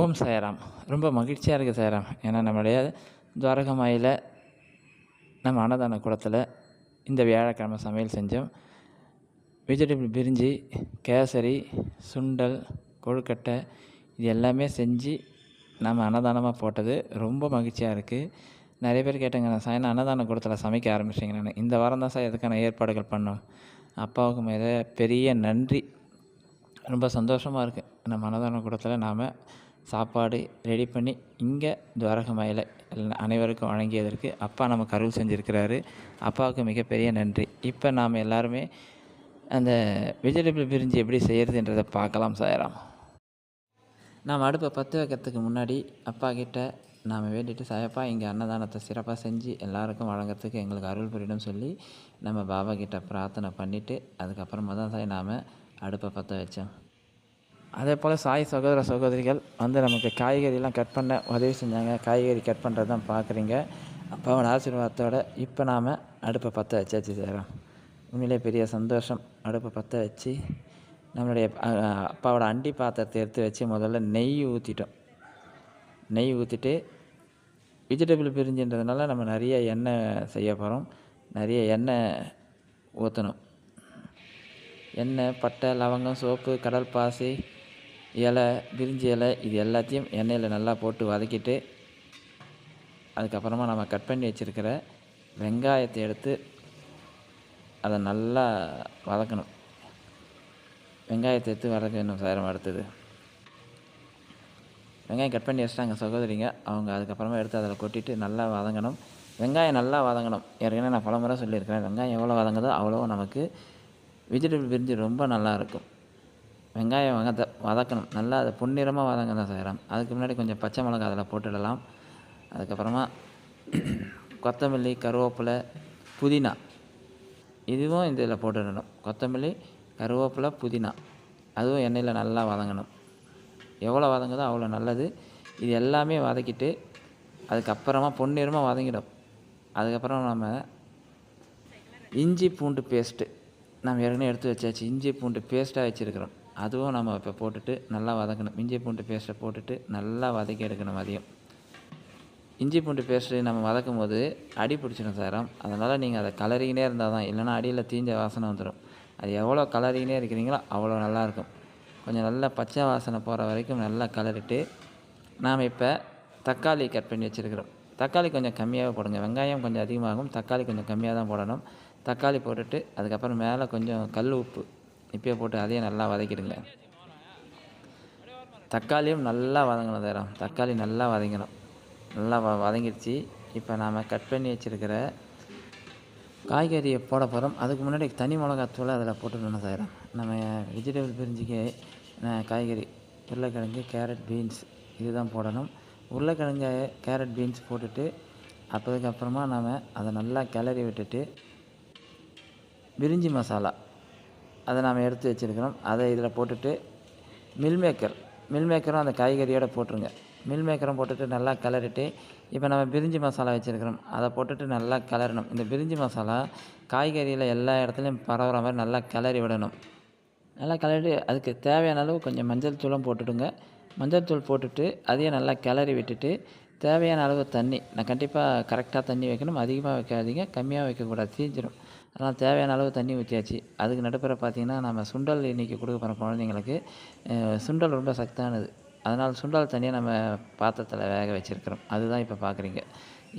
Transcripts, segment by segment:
ஓம் சாயராம். ரொம்ப மகிழ்ச்சியாக இருக்குது சாய்ராம். ஏன்னா நம்மளுடைய துவாரகமாயில் நம்ம அன்னதான குளத்தில் இந்த வியாழக்கிழமை சமையல் செஞ்சோம். வெஜிடபிள் பிரிஞ்சி கேசரி சுண்டல் கொழுக்கட்டை இது எல்லாமே செஞ்சு நம்ம அன்னதானமாக போட்டது ரொம்ப மகிழ்ச்சியாக இருக்குது நிறைய பேர் கேட்டாங்க நான் சாயந்தரம் அன்னதான கூடத்தில் சமைக்க ஆரம்பிச்சிங்களேன்னு இந்த வாரம் தான் சார் இதுக்கான ஏற்பாடுகள் பண்ணோம்? அப்பாவுக்கு மேலே பெரிய நன்றி. ரொம்ப சந்தோஷமாக இருக்குது நம்ம அன்னதான கூடத்தில் நாம் சாப்பாடு ரெடி பண்ணி இங்கே துவாரகமாயில் அனைவருக்கும் வழங்கியதற்கு அப்பா நமக்கு அருள் செஞ்சுருக்கிறாரு. அப்பாவுக்கு மிகப்பெரிய நன்றி. இப்போ நாம் எல்லாருமே அந்த வெஜிடபிள் பிரிஞ்சு எப்படி செய்கிறதுன்றதை பார்க்கலாம் சாயராம். நாம் அடுப்பை பற்ற வைக்கிறதுக்கு முன்னாடி அப்பா கிட்ட நாம் வேண்டிட்டு சாயப்பா இங்கே அன்னதானத்தை சிறப்பாக செஞ்சு எல்லாருக்கும் வழங்குறதுக்கு எங்களுக்கு அருள் புரியணும்னு சொல்லி நம்ம பாபா கிட்ட பிரார்த்தனை பண்ணிவிட்டு அதுக்கப்புறமா தான் சாய் நாம் அடுப்பை பற்ற வச்சோம். அதே போல் சாய் சகோதர சகோதரிகள் வந்து நமக்கு காய்கறிலாம் கட் பண்ண உதவி செஞ்சாங்க. காய்கறி கட் பண்ணுறது தான் பார்க்குறீங்க அப்பாவோட ஆசீர்வாதத்தோட இப்போ நாம் அடுப்பை பற்ற வச்சாச்சு சேரம் உண்மையிலே பெரிய சந்தோஷம். அடுப்பை பற்ற வச்சு நம்மளுடைய அப்பாவோட அண்டி பாத்திரத்தை எடுத்து வச்சு முதல்ல நெய் ஊற்றிட்டோம் நெய் ஊற்றிட்டு வெஜிடபிள் பிரிஞ்சுன்றதுனால நம்ம நிறைய எண்ணெய் செய்ய போகிறோம் நிறைய எண்ணெய் ஊற்றணும் எண்ணெய் பட்டை லவங்கம் சோப்பு கடல் பாசி இலை பிரிஞ்சி இலை இது எல்லாத்தையும் எண்ணெயில் நல்லா போட்டு வதக்கிட்டு அதுக்கப்புறமா நம்ம கட் பண்ணி வச்சுருக்கிற வெங்காயத்தை எடுத்து அதை நல்லா வதக்கணும். வெங்காயத்தை எடுத்து வதக்கணும் சாரம் அடுத்தது. வெங்காயம் கட் பண்ணி வச்சிட்டாங்க சகோதரிங்க. அவங்க அதுக்கப்புறமா எடுத்து அதில் கொட்டிட்டு நல்லா வதங்கணும். வெங்காயம் நல்லா வதங்கணும். ஏற்கனவே நான் பல முறை சொல்லியிருக்கிறேன். வெங்காயம் எவ்வளோ வதங்குதோ அவ்வளோ நமக்கு வெஜிடபிள் பிரிஞ்சு ரொம்ப நல்லா இருக்கும். வெங்காயம் வதத்த வதக்கணும். நல்லா அதை பொன்னிறமாக வதங்க தான் செய்கிறோம் அதுக்கு முன்னாடி கொஞ்சம் பச்சை மிளகா அதில் போட்டுடலாம். அதுக்கப்புறமா கொத்தமல்லி கருவேப்பிலை புதினா. இதுவும் இந்த இதில் போட்டுடணும். கொத்தமல்லி கருவேப்பிலை புதினா. அதுவும் எண்ணெயில் நல்லா வதங்கணும். எவ்வளோ வதங்குதோ அவ்வளோ நல்லது. இது எல்லாமே வதக்கிட்டு அதுக்கப்புறமா பொன்னிறமாக வதங்கிடும். அதுக்கப்புறம் நம்ம இஞ்சி பூண்டு பேஸ்ட்டு. நம்ம ஏற்கனவே எடுத்து வச்சாச்சு. இஞ்சி பூண்டு பேஸ்ட்டாக வச்சுருக்கிறோம். அதுவும் நம்ம இப்போ போட்டுட்டு நல்லா வதக்கணும். இஞ்சி பூண்டு பேஸ்ட்டை போட்டுட்டு நல்லா வதக்கி எடுக்கணும் அதையும் இஞ்சி பூண்டு பேஸ்ட்டு நம்ம வதக்கும் போது அடி பிடிச்சிடும் சாரம் அதனால் நீங்கள் அதை கலரிங்கனே இருந்தால் தான் இல்லைன்னா அடியில் தீஞ்ச வாசனை வந்துடும் அது எவ்வளோ கலரிங்கனே இருக்கிறீங்களோ அவ்வளோ நல்லாயிருக்கும் கொஞ்சம் நல்லா பச்சை வாசனை போகிற வரைக்கும் நல்லா கலரிட்டு நாம் இப்போ தக்காளி கட் பண்ணி வச்சுருக்கிறோம். தக்காளி கொஞ்சம் கம்மியாகவே போடுங்க. வெங்காயம் கொஞ்சம் அதிகமாகும். தக்காளி கொஞ்சம் கம்மியாக தான் போடணும். தக்காளி போட்டுட்டு அதுக்கப்புறம் மேலே கொஞ்சம் கல் உப்பு இப்பயே போட்டு அதையும் நல்லா வதக்கிடுங்க. தக்காளியும் நல்லா வதங்கணும் தேரம் தக்காளி நல்லா வதங்கணும். நல்லா வ வதங்கிடுச்சு. இப்போ நாம் கட் பண்ணி வச்சுருக்கிற காய்கறியை போட போகிறோம் அதுக்கு முன்னாடி தனி மிளகாத்தூளை அதில் போட்டுக்கணும் செய்கிறோம் நம்ம வெஜிடபிள் பிரிஞ்சுக்கு காய்கறி உருளைக்கிழங்கு கேரட் பீன்ஸ் இதுதான் போடணும். உருளைக்கிழங்கு கேரட் பீன்ஸ் போட்டுட்டு அப்போதுக்கப்புறமா நாம் அதை நல்லா கிளறி விட்டுட்டு பிரிஞ்சி மசாலா அதை நாம் எடுத்து வச்சுருக்கிறோம். அதை இதில் போட்டுட்டு மில் மேக்கர் மில் மேக்கரும் அந்த காய்கறியோட போட்டுருங்க. மில் மேக்கரும் போட்டுட்டு நல்லா கிளறிட்டு இப்போ நம்ம பிரிஞ்சி மசாலா வச்சுருக்கிறோம். அதை போட்டுட்டு நல்லா கிளறணும். இந்த பிரிஞ்சி மசாலா காய்கறியில் எல்லா இடத்துலையும் பரவுற மாதிரி நல்லா கிளறி விடணும். நல்லா கிளறி அதுக்கு தேவையான அளவு கொஞ்சம் மஞ்சள் தூளும் போட்டுடுங்க. மஞ்சள் தூள் போட்டுட்டு அதையும் நல்லா கிளறி விட்டுட்டு தேவையான அளவு தண்ணி நான் கண்டிப்பாக கரெக்டாக தண்ணி வைக்கணும். அதிகமாக வைக்காதீங்க. கம்மியாக வைக்கக்கூடாது. தீஞ்சிடும் அதனால் தேவையான அளவு தண்ணி ஊற்றியாச்சு. அதுக்கு நடுப்புற பார்த்தீங்கன்னா நம்ம சுண்டல் இன்றைக்கி கொடுக்க போகிற குழந்தைங்களுக்கு சுண்டல் ரொம்ப சக்தானது அதனால் சுண்டல் தண்ணியை நம்ம பாத்திரத்தில் வேக வச்சுருக்கிறோம். அதுதான் இப்போ பார்க்குறீங்க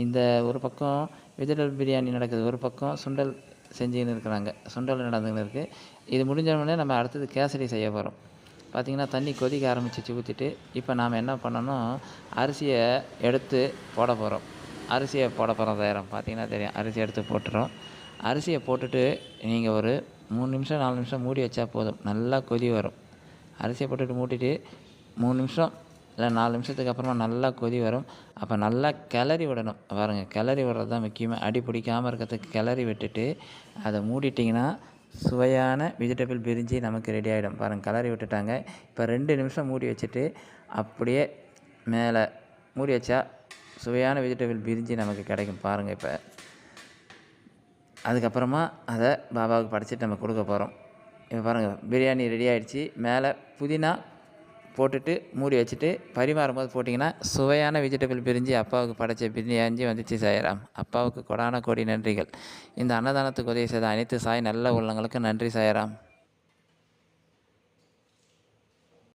இந்த ஒரு பக்கம் வெஜிடபிள் பிரியாணி நடக்குது. ஒரு பக்கம் சுண்டல் செஞ்சுன்னு இருக்கிறாங்க. சுண்டல் நடந்துன்னு இருக்குது இது முடிஞ்சோடனே நம்ம அடுத்தது கேசரி செய்ய போகிறோம் பார்த்திங்கன்னா தண்ணி கொதிக்க ஆரம்பிச்சிச்சு ஊற்றிட்டு இப்போ நாம் என்ன பண்ணணும்? அரிசியை எடுத்து போட போகிறோம் அரிசியை போட போகிறோம் தயாரம். பார்த்தீங்கன்னா தெரியும். அரிசி எடுத்து போட்டுறோம். அரிசியை போட்டுட்டு நீங்கள் ஒரு மூணு நிமிஷம் நாலு நிமிஷம் மூடி வச்சா போதும். நல்லா கொதி வரும். அரிசியை போட்டுட்டு மூடிட்டு மூணு நிமிஷம் இல்லை நாலு நிமிஷத்துக்கு அப்புறமா நல்லா கொதி வரும். அப்போ நல்லா கிளறி விடணும். பாருங்கள் கிளறி விடுறது தான் முக்கியமாக அடி பிடிக்காமல் இருக்கிறதுக்கு கிளறி விட்டுட்டு அதை மூடிட்டிங்கன்னா சுவையான வெஜிடபிள் பிரிஞ்சி நமக்கு ரெடி ஆகிடும் பாருங்கள் கிளறி விட்டுட்டாங்க. இப்போ ரெண்டு நிமிஷம் மூடி வச்சுட்டு அப்படியே மேலே மூடி வச்சா சுவையான வெஜிடபிள் பிரிஞ்சி நமக்கு கிடைக்கும். பாருங்கள் இப்போ அதுக்கப்புறமா அதை பாபாவுக்கு படைச்சிட்டு நம்ம கொடுக்க போகிறோம் இப்போ பாருங்கள் பிரியாணி ரெடி ஆகிடுச்சி மேலே புதினா போட்டுட்டு மூடி வச்சுட்டு பரிமாறும் போது போட்டிங்கன்னா சுவையான வெஜிடபிள் பிரிஞ்சு அப்பாவுக்கு படைச்ச பிரியாணி வந்துச்சு சாயராம். அப்பாவுக்கு கொடான கோடி நன்றிகள். இந்த அன்னதானத்துக்கு உதவி செய்த அனைத்து சாய் நல்ல உள்ளங்களுக்கும் நன்றி சாயராம்.